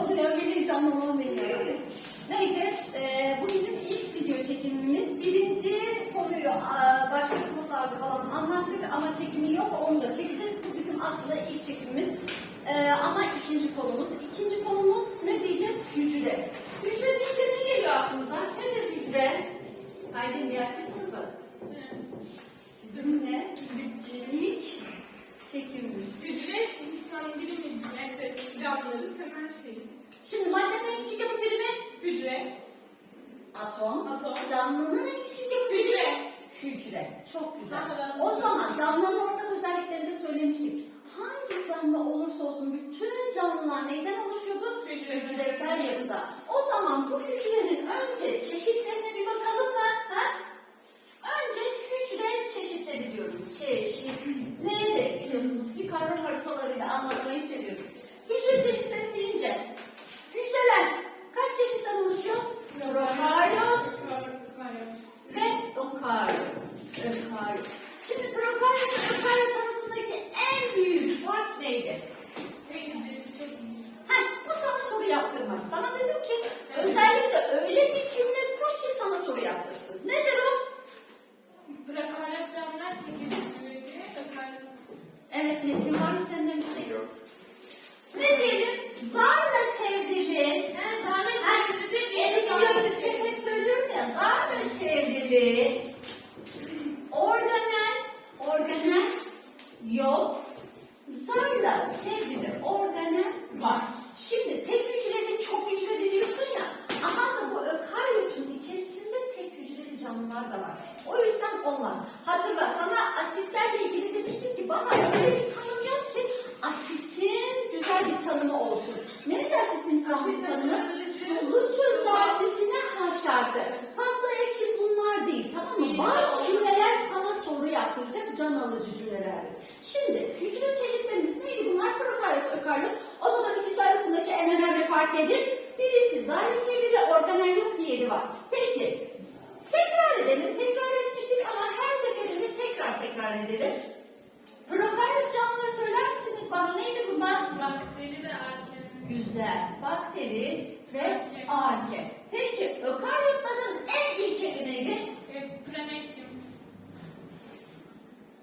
oldu ya? Bir heyecanlanmam bekliyorum. Neyse, e, bu bizim ilk video çekimimiz. Birinci konuyu a, başka sınıflarda falan anlattık ama çekimi yok. Onu da çekeceğiz. Bu bizim aslında ilk çekimimiz. E, ama ikinci konumuz. İkinci konumuz ne diyeceğiz? Hücre. Hücre deyince ne geliyor aklınıza? Nedir hücre? Haydi bir yakın sınıfı. Sizinle ilk çekimimiz. Hücre insanın bilim bilgiler, işte canlıların temel şeyi. Şimdi maddenin en küçük yapı birimi Hücre, atom. Atom. Canlının en küçük yapı birimi Hücre. hücre. Çok güzel. O zaman canlıların ortak özelliklerini de söylemiştik. Hangi canlı olursa olsun bütün canlılar neyden oluşuyordu? Hücre. Hücresel yapıda. O zaman bu hücrenin önce çeşitlerine bir bakalım mı? Ha? Önce hücre çeşitleri diyorum. Çeşitleri biliyorsunuz ki kavram haritalarıyla anlatmayı seviyorum. Yok. Zarla çevrili organel var. Şimdi tek hücreli çok hücreli diyorsun ya. Aha da bu ökaryotun içerisinde tek hücreli canlılar da var. O yüzden olmaz. Hatırla sana asitlerle ilgili demiştim ki bana öyle bir tanım yap ki asitin güzel bir tanımı olsun. Neydi asitin tam Asit tanımı? Sulucu zatisine haşardı. Tatlı ekşi bunlar değil tamam mı? Bazı cümleler sana soru yaptıracak can alıcı cümlelerdir. Şimdi hücre çeşitlerimiz neydi bunlar? Prokaryot, ökaryot. O zaman ikisi arasındaki en önemli fark nedir? Birisi zarlı çevrili organel yok diğeri var. Peki tekrar edelim. Tekrar etmiştik ama her seferinde tekrar tekrar edelim. Prokaryot canlıları söyler misiniz bana? Neydi bunlar? Bakteri ve arke. Güzel. Bakteri ve Arke. Peki ökaryotların en ilkeli neydi? E, Premesyum.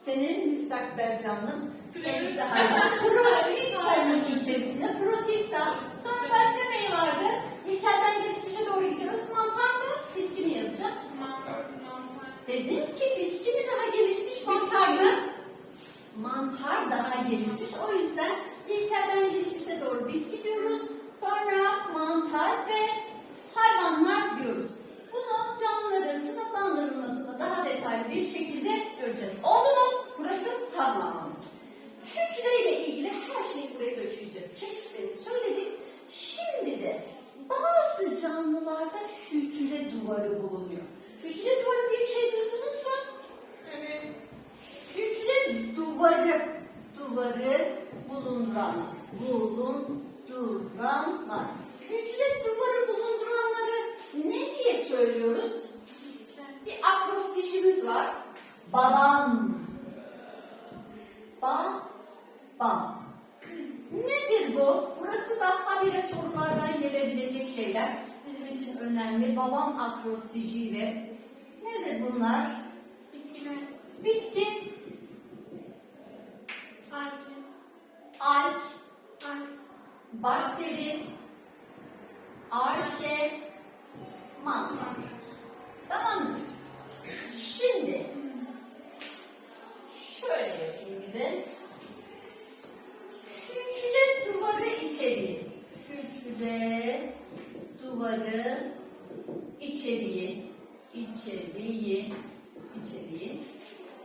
Senin müstakbel canlın kendisi hayvan. Protistanın içerisinde protista. Sonra başka ne vardı? İlkelden gelişmişe doğru gidiyoruz. Mantar mı? Bitki mi yazacağım? Mantar. Mantar. Dedim ki bitki mi daha gelişmiş mantar mı? Mantar daha gelişmiş. O yüzden ilkelden gelişmişe doğru bitki diyoruz. Sonra mantar ve hayvanlar diyoruz. Bunu canlıların sınıflandırılmasında daha detaylı bir şekilde göreceğiz. Oldu mu? Burası tamam. Hücreyle ilgili her şeyi buraya döşeyeceğiz. Çeşitlerini söyledik. Şimdi de bazı canlılarda hücre duvarı bulunuyor. Hücre duvarı diye bir şey duydunuz mu? Evet. Hücre duvarı, duvarı bulunduranlar, bulunduranlar. Hücre duvarı söylüyoruz? Bir akrostişimiz var. Babam. Babam. Nedir bu? Burası da habire sorulardan gelebilecek şeyler. Bizim için önemli. Babam akrostijiyle. Nedir bunlar? Bitkiler. Bitki, Arke. alk, Arke. bakteri, arke, mantar. Tamam mı? Şimdi şöyle yapayım bir de. Hücre duvarı içeriği. Hücre duvarı içeriği. içeriği. içeriği.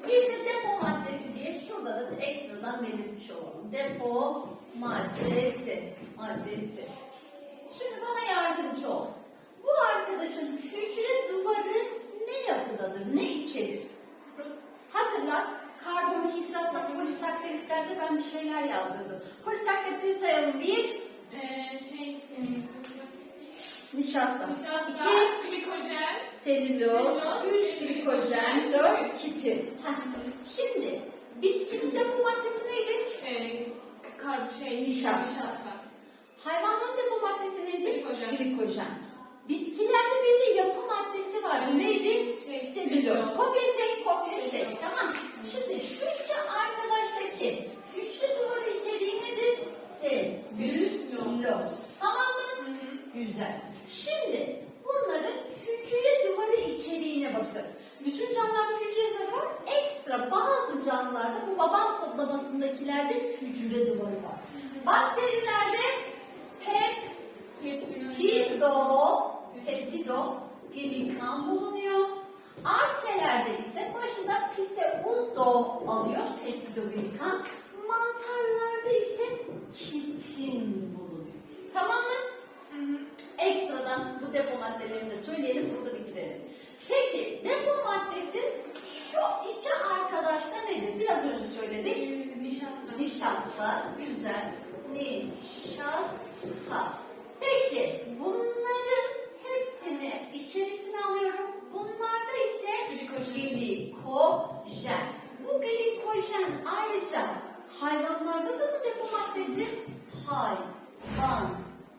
Bir de depo maddesi diye şurada da ekstradan belirtmiş olalım. Depo maddesi. Maddesi. Şimdi bana yardımcı ol. Arkadaşın hücre duvarı ne yapıdadır, ne içerir? Hatırla, karbonhidratla polisakaritlerde ben bir şeyler yazdırdım. Polisakaritleri sayalım. Bir, Ee, şey, e, nişasta. nişasta, İki, glikojen, selüloz. Üç, glikojen. Dört, kitin. Heh. Şimdi bitkinin depo maddesi neydi? e, kar, şey, Nişasta. nişasta. Hayvanların depo maddesi neydi? Glikojen. Glikojen. Bitkilerde bir de yapı maddesi. Evet. Neydi? Şey, Selüloz. selüloz. Kopya çek, kopya çek. Selüloz. Tamam. Şimdi şu iki arkadaştaki şu üçlü duvarı içeriği nedir? Selüloz. Tamam mı? Hı hı. Güzel. Şimdi bunların hücre duvarı içeriğine bakacağız. Bütün canlılarda hücre zarı var. Ekstra bazı canlılarda bu babam kodlamasındakilerde hücre duvarı var. Bakterilerde peptido, peptido, glikan bulunuyor. Arkelerde ise başında pseudo alıyor peptidoglikan. Mantarlarda ise kitin bulunuyor. Tamam mı? Hı hı. Ekstradan bu depo maddelerini de söyleyelim, burada bitirelim. Peki depo maddesi şu iki arkadaşta nedir? Biraz önce söyledik. Ee, Nişasta. Nişasta, güzel. Nişasta. Peki bunların hepsini içerisine alıyorum. Bunlarda ise Glikojen. glikojen. Bu glikojen ayrıca hayvanlarda da mı depo maddesi?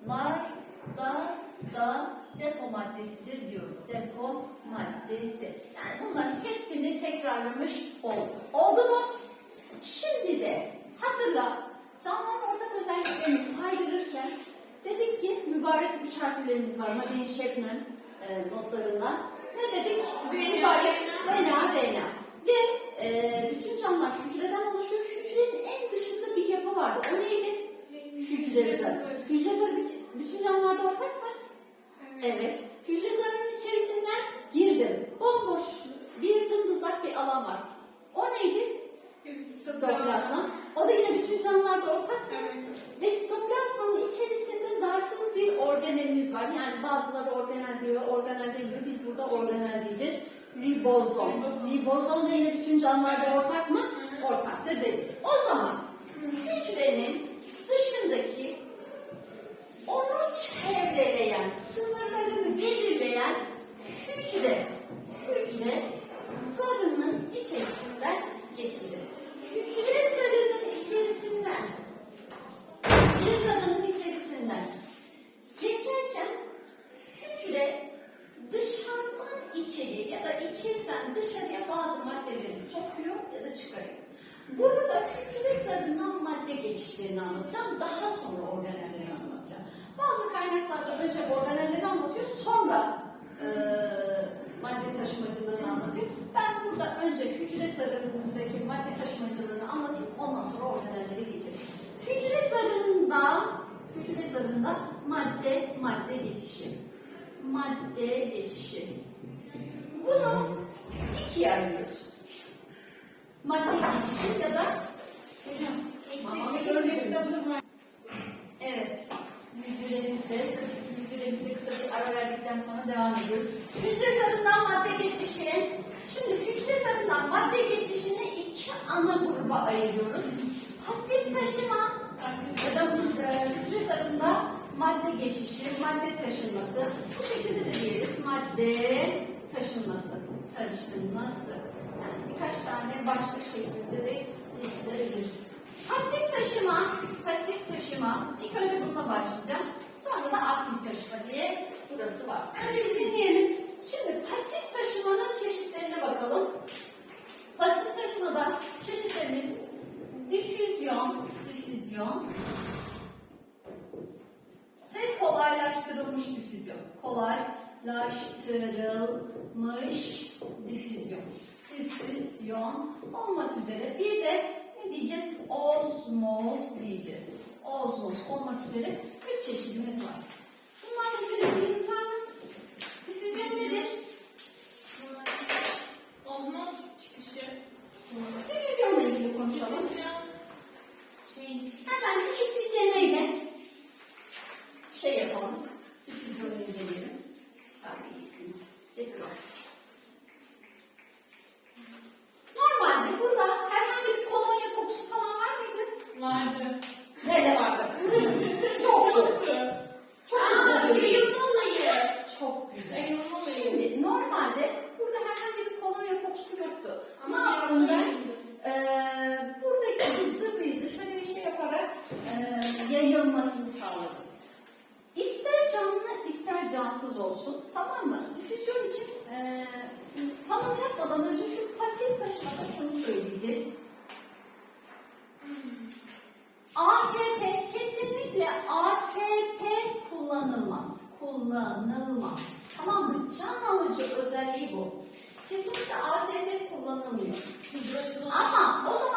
Hayvanlarda da depo maddesidir diyoruz. Depo maddesi. Yani bunların hepsini tekrarlamış olduk. Oldu mu? Şimdi de hatırla canlıların ortak özelliklerini saydırırken dedik ki mübarek üç harflerimiz var. Madeni Şebnem e, notlarından. Ne dedik? Mübarek DNA, RNA. Ve e, bütün canlılar hücreden oluşuyor. Hücrenin en dışında bir yapı vardı. O neydi? Hücre zarı. Hücre zarı bütün- bütün canlılarda ortak mı? Evet. Hücre zarının içerisinden girdim. Bomboş bir bir alan var. O neydi? Sitoplazma. O da yine bütün canlılarda ortak mı? Evet. Ve sitoplazmanın içerisinde zarsız bir organelimiz var. Yani bazıları organel diyor, organel demiyor. Biz burada organel diyeceğiz. Ribozom. Ribozom. Da yine bütün canlılarda ortak mı? Ortaktır dedi. O zaman hücrenin dışındaki onu çevreleyen, sınırlarını belirleyen hücre, hücre zarının içerisinden geçeceğiz. Hücre zarının içerisinden, hücre zarının içerisinden geçerken hücre dışarıdan içeriye ya da içeriden dışarıya bazı maddeleri sokuyor ya da çıkarıyor. Burada da hücre zarından madde geçişlerini anlatacağım. Daha sonra organelleri anlatacağım. Bazı kaynaklarda önce organelleri anlatıyor, sonra eee, madde taşımacılığını anlatıyor. Ben burada önce hücre zarındaki madde taşımacılığını anlatayım, ondan sonra organelleri geçeriz. Hücre zarında, hücre zarında madde madde geçişi. Madde geçişi. Bunu ikiye ayırıyoruz. Madde geçişi ya da Hocam, Mama eksik görmek örnek kitabımız var. Evet. Hücremize, kısa, hücremize kısa bir ara verdikten sonra devam ediyoruz. Hücre zarından madde geçişi. Şimdi hücre zarından madde geçişini iki ana gruba ayırıyoruz. Pasif taşıma ya da hücre zarında madde geçişi, madde taşınması. Bu şekilde de diyoruz. Madde taşınması. Taşınması. Yani birkaç tane başlık şeklinde de değiştirebilir. Pasif taşıma, pasif taşıma. İlk önce bununla başlayacağım. Sonra da aktif taşıma diye burası var. Önce bir dinleyelim. Şimdi pasif taşımanın çeşitlerine bakalım. Pasif taşımada çeşitlerimiz difüzyon, difüzyon ve kolaylaştırılmış difüzyon. Kolaylaştırılmış difüzyon. Difüzyon olmak üzere bir de ne diyeceğiz? Ozmoz diyeceğiz. Ozmoz olmak üzere üç çeşidimiz var. Bunlarla ilgili bilginiz var mı? Difüzyon nedir? Ozmoz çıkışı. Difüzyonla ilgili konuşalım. Şey, Kesinlikle ATP kullanılmıyor. Ama o zaman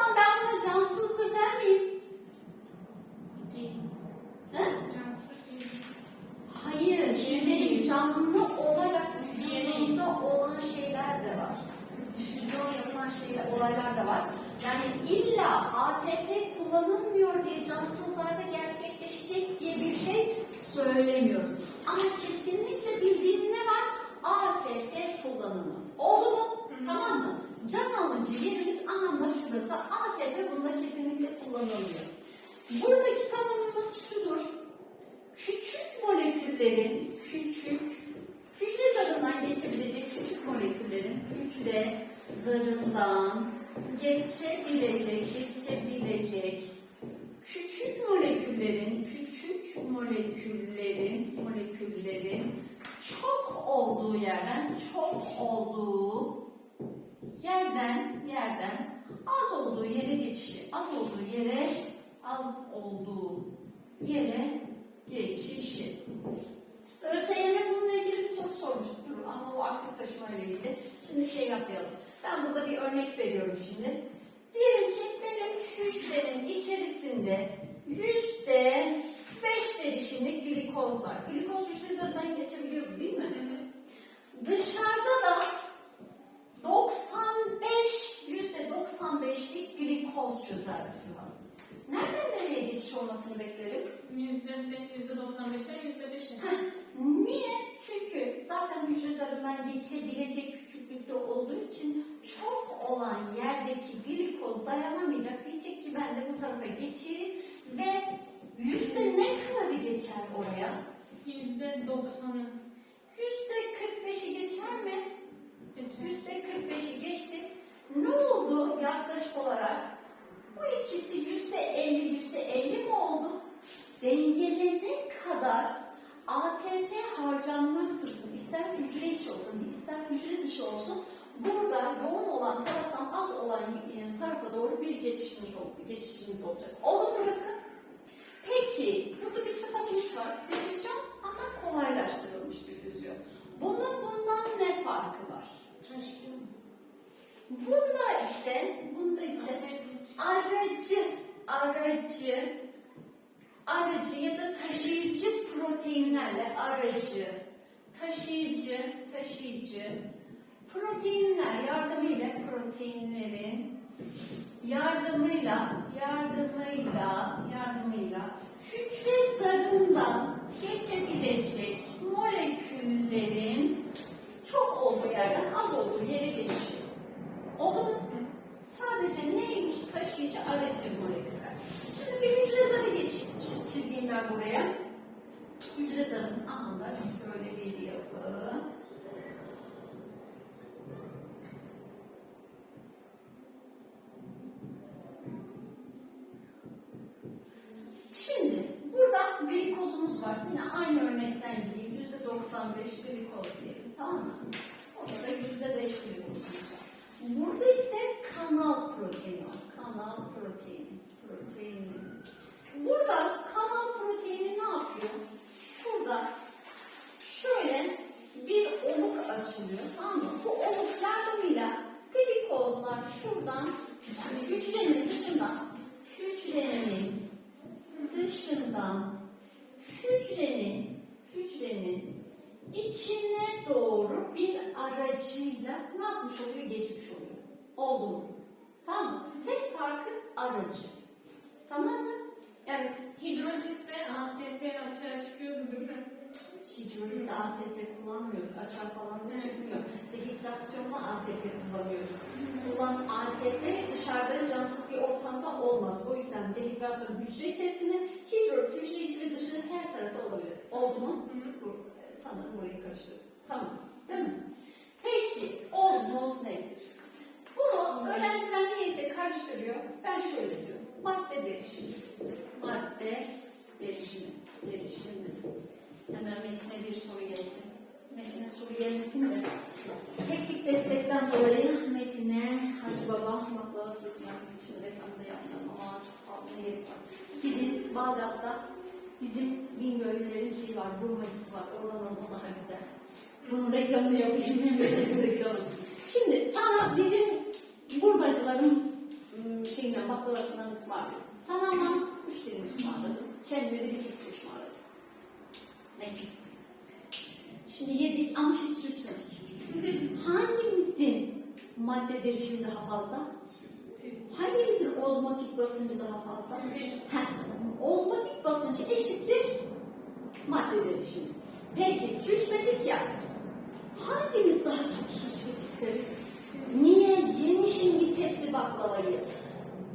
moleküllerin çok olduğu yerden çok olduğu yerden yerden az olduğu yere geçişi az olduğu yere az olduğu yere geçişi. ÖSYM bununla ilgili bir soru sormuştur ama o aktif taşıma ile ilgili. Şimdi şey yapmayalım. Ben burada bir örnek veriyorum şimdi. Diyelim ki benim hücrenin içerisinde yüzde beş derişimlik glikoz var. Glikoz hücre zarından geçebiliyordu değil mi? Dışarıda da 95, yüzde 95'lik glikoz çözeltisi var. Nereden nereye geçiş olmasını beklerim? yüzde be- yüzde 95'ten yüzde 5'e. Niye? Çünkü zaten hücre zarından geçebilecek küçüklükte olduğu için çok olan yerdeki glikoz dayanamayacak. Diyecek ki ben de bu tarafa geçeyim ve yüzde ne kadarı geçer oraya? Yüzde 90'ı Yüzde 45'i geçer mi? geçer. Yüzde 45'i geçti. Ne oldu yaklaşık olarak? Bu ikisi yüzde 50, yüzde 50 mi oldu? Dengelene kadar ATP harcanmaksızın ister hücre içi olsun ister hücre dışı olsun burada yoğun olan taraftan az olan tarafa doğru bir geçişimiz, oldu, geçişimiz olacak. Oldu burası? Peki burada bir sıfatımız var. Difüzyon ama kolaylaştırılmış difüzyon. Bunun bundan ne farkı var? Bunda ise, bunda ise aracı, aracı, aracı ya da taşıyıcı proteinlerle aracı, taşıyıcı, taşıyıcı proteinler yardımıyla proteinlerin yardımıyla, yardımıyla, yardımıyla hücre zarından geçebilecek moleküllerin çok olduğu yerden az olduğu yere geçişi. Oldu mu? Sadece neymiş taşıyıcı aracı moleküller. Şimdi bir hücre zarı geç, çi- çizeyim ben buraya. Hücre zarımız anında şöyle bir yapı. Şimdi burada glikozumuz var. Yine aynı örnekten gideyim. Yüzde 95 glikoz diyelim. Tamam mı? Orada da yüzde 5 glikozumuz var. Burada ise kanal proteini var. Kanal proteini. Proteini. Burada kanal proteini ne yapıyor? Şurada şöyle bir oluk açılıyor. Tamam mı? Bu oluk yardımıyla glikozlar şuradan yani hücrenin dışından hücrenin dışından hücrenin hücrenin içine doğru bir aracıyla ne yapmış oluyor? Geçmiş oluyor. Oldu mu? Tamam mı? Tek farkı aracı. Tamam mı? Evet. Hidrolizde ATP açığa çıkıyordu değil mi? Hidrolizde ATP kullanmıyoruz. Açar falan da çıkmıyor. Dehidrasyonla ATP kullanıyoruz. Kullan ATP dışarıda cansız ortamda olmaz. O yüzden dehidrasyon hücre içerisinde, hidroliz hücre içi ve dışı her tarafta olabilir. Oldu mu? Bu, e, sanırım burayı karıştırdım. Tamam. Değil mi? Peki, ozmoz nedir? Bunu öğrenciler neyse karıştırıyor. Ben şöyle diyorum. Madde derişimi. Madde derişimi. Derişimi. Hemen metine bir soru gelsin. Metine soru gelmesin de. Teknik destekten dolayı metine Hacı Baba baklavasız yapmak için reklamda yapmıyorum ama çok pahalı gerek var. Gidin Bağdat'ta bizim Bingöl'lerin şeyi şey var, vurmacısı var. Oradan o daha güzel. Bunun reklamını yapayım, memleketin reklamı. Şimdi sana bizim vurmacıların ım, şeyinden, baklavasından ısmarlıyorum. Sana ama üç dilim ısmarladım. Kendime de bir tepsi ısmarladım. Metin. Şimdi yedik ama hiç su. Hangimizin madde derişimi daha fazla? Hangimizin ozmotik basıncı daha fazla? Heh, ozmotik basıncı eşittir madde derişimi. Peki su ya. Hangimiz daha çok su içmek isteriz? Niye? Yemişim bir tepsi baklavayı.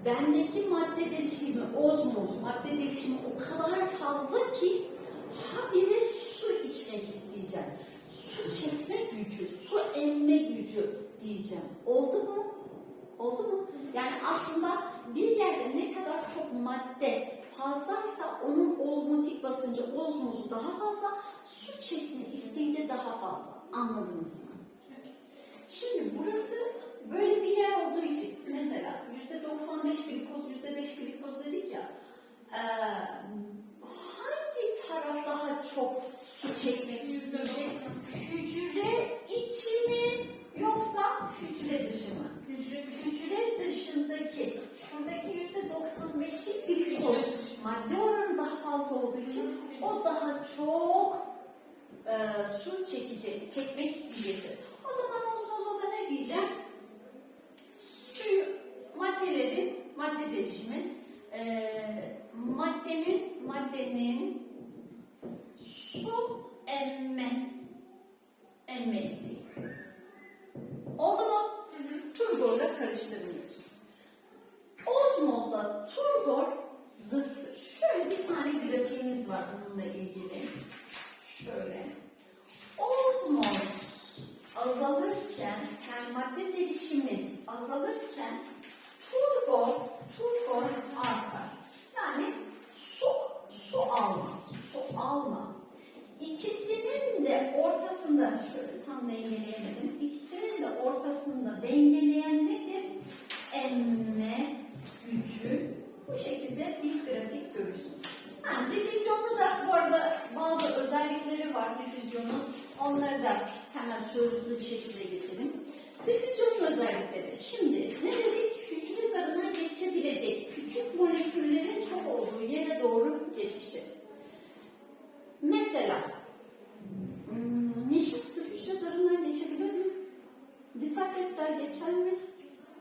Bendeki madde derişimi, ozmoz, madde derişimi o kadar fazla ki habire su içmek isteyeceğim. Su çekme gücü, su emme gücü diyeceğim. Oldu mu? Oldu mu? Yani aslında bir yerde ne kadar çok madde fazlaysa onun ozmotik basıncı, ozmozu daha fazla, su çekme isteği de daha fazla. Anladınız mı? Şimdi burası böyle bir yer olduğu için mesela yüzde 95 glikoz, yüzde 5 glikoz dedik ya o daha çok e, su çekecek, çekmek isteyecektir. O zaman ozmoza da ne diyeceğim? Suyu, maddelerin, madde derişimi, e, maddenin, maddenin su emme, emme isteği. Oldu mu? Turgor'la karıştırıyoruz. Ozmozla turgor zıttır. Grafiğimiz var bununla ilgili. Şöyle. Ozmoz azalırken, yani madde derişimi azalırken turgor, turgor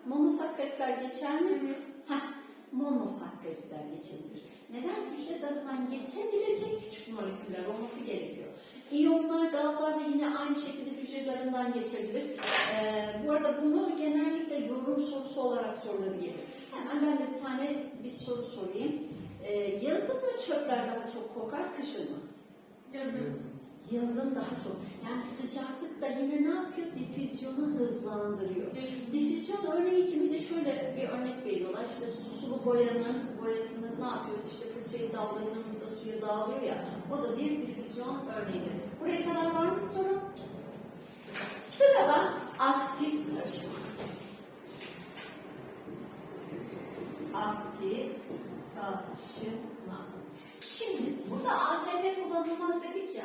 Monosakkaritler geçer mi? Heh, monosakkaritler geçebilir. Neden? Hücre zarından geçebilecek küçük moleküller olması gerekiyor. İyonlar, gazlar da yine aynı şekilde hücre zarından geçebilir. Ee, bu arada bunu genellikle yorum sorusu olarak soruları gelir. Hemen ben de bir tane bir soru sorayım. Ee, yazın mı çöpler daha çok kokar, kışın mı? yazın. Yazın daha çok. Yani sıcaklık da yine ne yapıyor? Difüzyonu hızlandırıyor. Difüzyon örneği için bir de şöyle bir örnek veriyorlar. İşte sulu boyanın boyasını ne yapıyoruz? İşte fırçayı daldırdığımızda suya dağılıyor ya. O da bir difüzyon örneğidir. Buraya kadar var mı soru? Sırada aktif taşıma. Aktif taşıma. Şimdi burada ATP kullanılmaz dedik ya.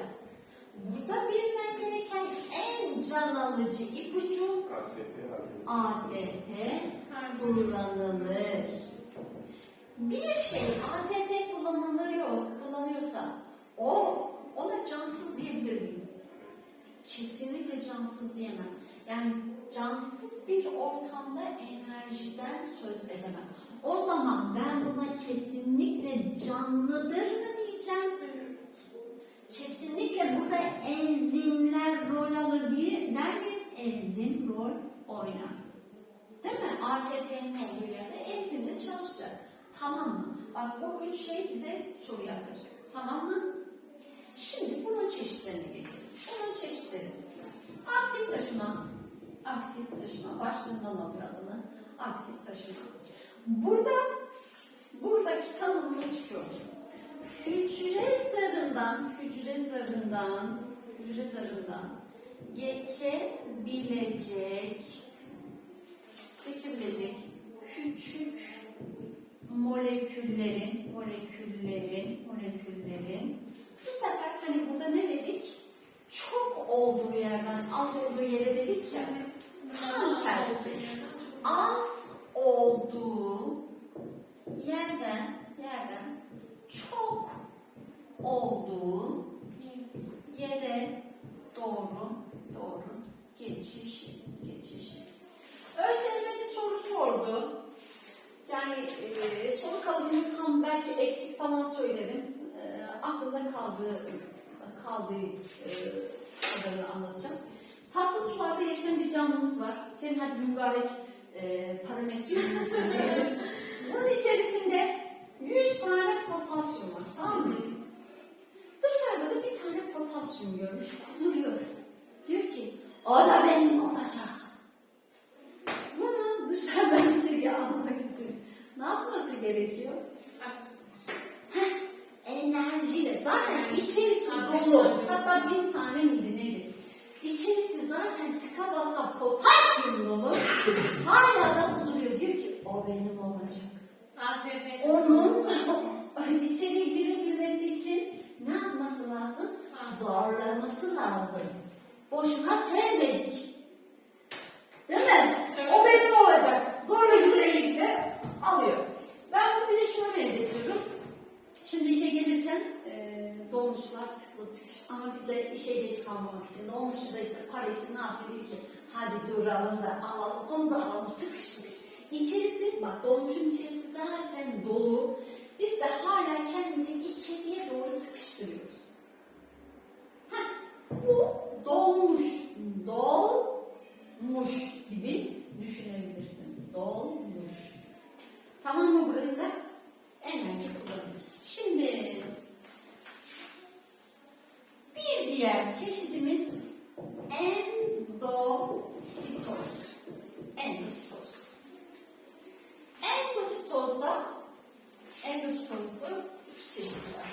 Burada bilmen gereken en can alıcı ipucu ATP ATP kullanılır. Bir şey ATP kullanılıyor, kullanıyorsa o ona cansız diyebilir miyim? Kesinlikle cansız diyemem. Yani cansız bir ortamda enerjiden söz edemem. O zaman ben buna kesinlikle canlıdır mı diyeceğim? Kesinlikle burada enzimler rol alır diye der miyim? Enzim rol oynar. Değil mi? ATP'nin olduğu yerde enzim de çalışacak. Tamam mı? Bak bu üç şey bize soru yaptıracak. Tamam mı? Şimdi bunun çeşitlerine geçelim. Bunun çeşitleri. Aktif taşıma. Aktif taşıma. Başlığından alıyor adını. Aktif taşıma. Burada buradaki tanımımız şu. Hücre zarından, hücre zarından, hücre zarından geçebilecek, geçebilecek küçük moleküllerin, moleküllerin, moleküllerin Bu sefer hani burada ne dedik? Çok olduğu yerden az olduğu yere dedik ya. Tam tersi. Az olduğu yerden yerden çok olduğu yere doğru doğru geçiş geçiş. Bir soru sordu. Yani e, soru kalıbını tam belki eksik falan söylerim. E, aklımda kaldığı kaldığı e, kadarını anlatacağım. Tatlı sularda yaşayan bir canlımız var. Senin hadi mübarek e, söylüyorum. Bunun içerisinde 100 tane potasyum var. Tamam mı? Dışarıda da bir tane potasyum görmüş. Kuduruyor. Diyor ki o da benim olacak. Bunu dışarıdan içeriye almak için ne yapması gerekiyor? Enerjiyle. Zaten içerisi dolu. Hatta bir tane miydi neydi? İçerisi zaten tıka basa potasyum dolu. Hala da kuduruyor. Diyor ki o benim. Onun içeriye girebilmesi için ne yapması lazım? Zorlaması lazım. Boşuna sevmedik. Değil mi? Evet. O benim olacak. Zorla güzellikle alıyor. Ben bunu bir de şuna benzetiyorum. Şimdi işe gelirken e, dolmuşlar tıklı tıkış. Ama biz de işe geç kalmamak için dolmuşçu da işte para için ne yapıyor ki hadi duralım da alalım onu da alalım sıkış sıkış. İçerisi bak dolmuşun içerisi zaten dolu. Biz de hala kendimizi içeriye doğru sıkıştırıyoruz. Heh, bu dolmuş, dolmuş gibi düşünebilirsin. Dolmuş. Tamam mı burası da? Enerji kullanıyoruz. Şimdi bir diğer çeşidimiz endositoz. Endositoz. Endositozda endositozda iki çeşit var.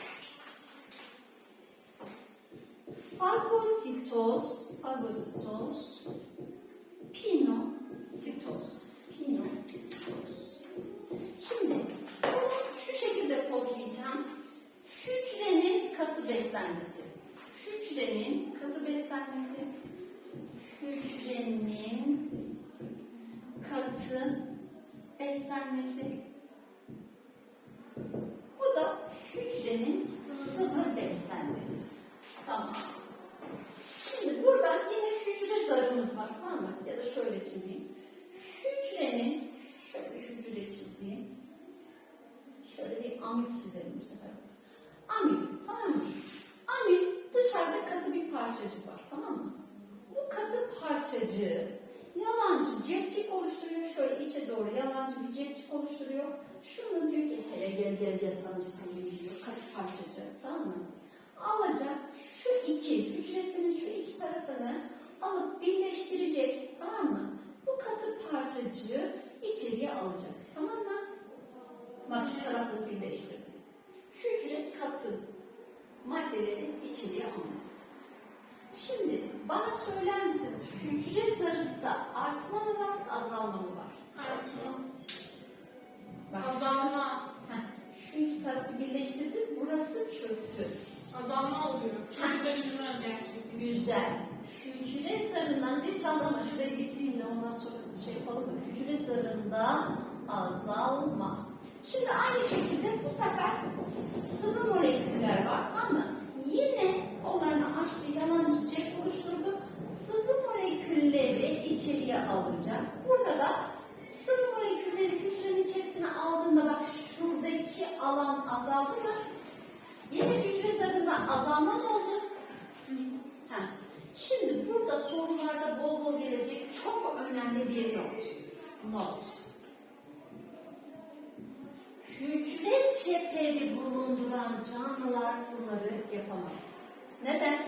Fagositoz, fagositoz, pinositoz, pinositoz. Şimdi bunu şu şekilde kodlayacağım. Hücrenin katı beslenmesi. Hücrenin katı beslenmesi. Hücrenin katı beslenmesi. Bu da hücrenin sıvı beslenmesi. Tamam. Şimdi burada yine hücre zarımız var tamam mı? Ya da şöyle çizeyim. Hücrenin, şöyle bir hücre çizeyim. Şöyle bir amip çizelim bu sefer. Amip, tamam mı? Amip dışarıda katı bir parçacık var, tamam mı? Bu katı parçacığı yalancı cepçik oluşturuyor. Şöyle içe doğru yalancı bir cepçik oluşturuyor. Şunu diyor ki hele gel gel gibi diyor katı parçacığı, tamam mı? Alacak şu iki hücresinin şu iki tarafını alıp birleştirecek, tamam mı? Bu katı parçacığı içeriye alacak, tamam mı? Bak şu tarafını birleştirdim. Hücre katı maddeleri içeriye almaz. Şimdi bana söyler misiniz hücre zarında artma mı var, azalma mı var? Artma. Bak, Azalma. heh, şu iki tarafı birleştirdim, burası çöktü. Azalma oluyor. Çünkü bölümünü gerçekleşiyor. Güzel. Hücre zarından zil çaldı ama şuraya getireyim de ondan sonra şey yapalım mı? Hücre zarında azalma. Şimdi aynı şekilde bu sefer sıvı moleküller var ama yine kollarını açtı, yalancı cep oluşturdu. Sıvı molekülleri içeriye alacak. Burada da sıvı molekülleri hücrenin içerisine aldığında bak şuradaki alan azaldı mı? Yine hücre zarında azalma mı oldu? Şimdi burada sorularda bol bol gelecek çok önemli bir not. Not. Hücre çeperi bulunduran canlılar bunları yapamaz. Neden?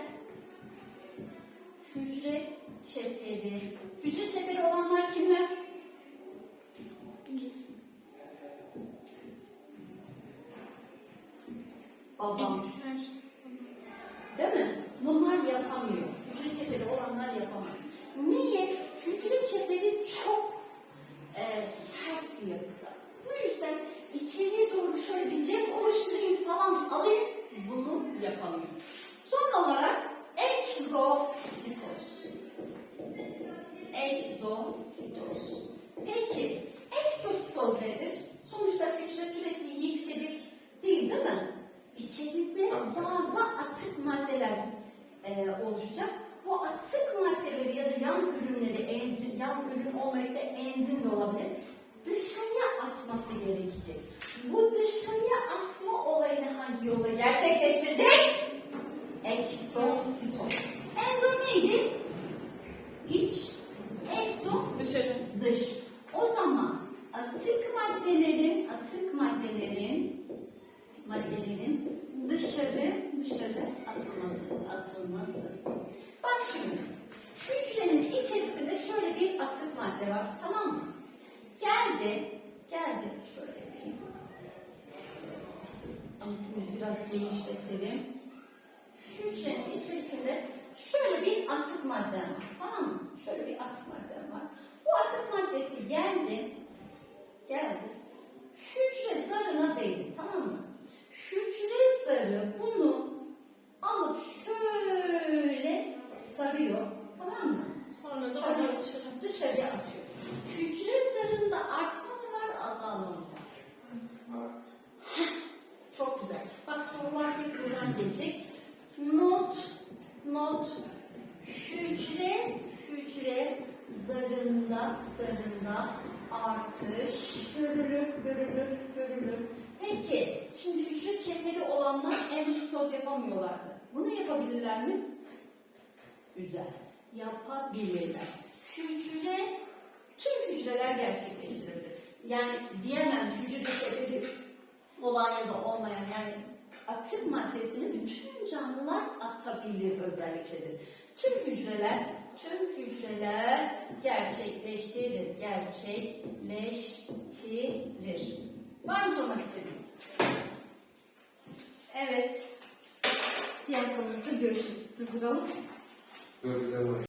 Hücre çeperi. Hücre çeperi olanlar kimler? Babam. Değil mi? Bunlar yapamıyor. Hücre çeperi olanlar yapamaz. Niye? Hücre çeperi çok e, sert bir yapıda. Bu yüzden içeriye doğru şöyle bir cep oluşturayım falan alayım. Bunu yapalım. Son olarak egzositoz. Egzositoz. Peki egzositoz nedir? Sonuçta hücre sürekli yiyip içecek değil değil mi? İçerikte bazı atık maddeler e, oluşacak. Bu atık maddeleri ya da yan ürünleri, enzim, yan ürün olmayıp da enzim de olabilir Dışarıya atması gerekecek. Bu dışarıya atma olayını hangi yolla gerçekleştirecek? Egzositom. Endo neydi? İç. Egzo Dışarı. dış. O zaman atık maddelerin, atık maddelerin, maddelerin dışarı, dışarı atılması, atılması. Bak şimdi, hücrenin içerisinde şöyle bir atık madde var, tamam mı? Geldi, geldi, şöyle yapayım. Biz biraz genişletelim. Hücrenin içerisinde şöyle bir atık maddem var. Tamam mı? Şöyle bir atık maddem var. Bu atık maddesi geldi. Geldi. Hücre zarına değdi. Tamam mı? Hücre zarı bunu alıp şöyle sarıyor. Tamam mı? Sonra da dışarı. Dışarıya atıyor. Hücre zarında artma mı var, azalma mı var? Çok güzel. Bak sorular hep buradan gelecek. Not, not, hücre, hücre zarında, zarında artış görülür, görülür, görülür. Peki, şimdi hücre çeperi olanlar endositoz yapamıyorlardı. Bunu yapabilirler mi? Güzel. Yapabilirler. Hücre, tüm hücreler gerçekleştirilir. Yani diyemem hücre çeperi olan ya da olmayan yani atık maddesini bütün canlılar atabilir özellikledir. Tüm hücreler, tüm hücreler gerçekleştirir, gerçekleştirir. Var mı sormak istediğiniz? Evet. Diğer konumuzda görüşürüz. Durduralım. Var.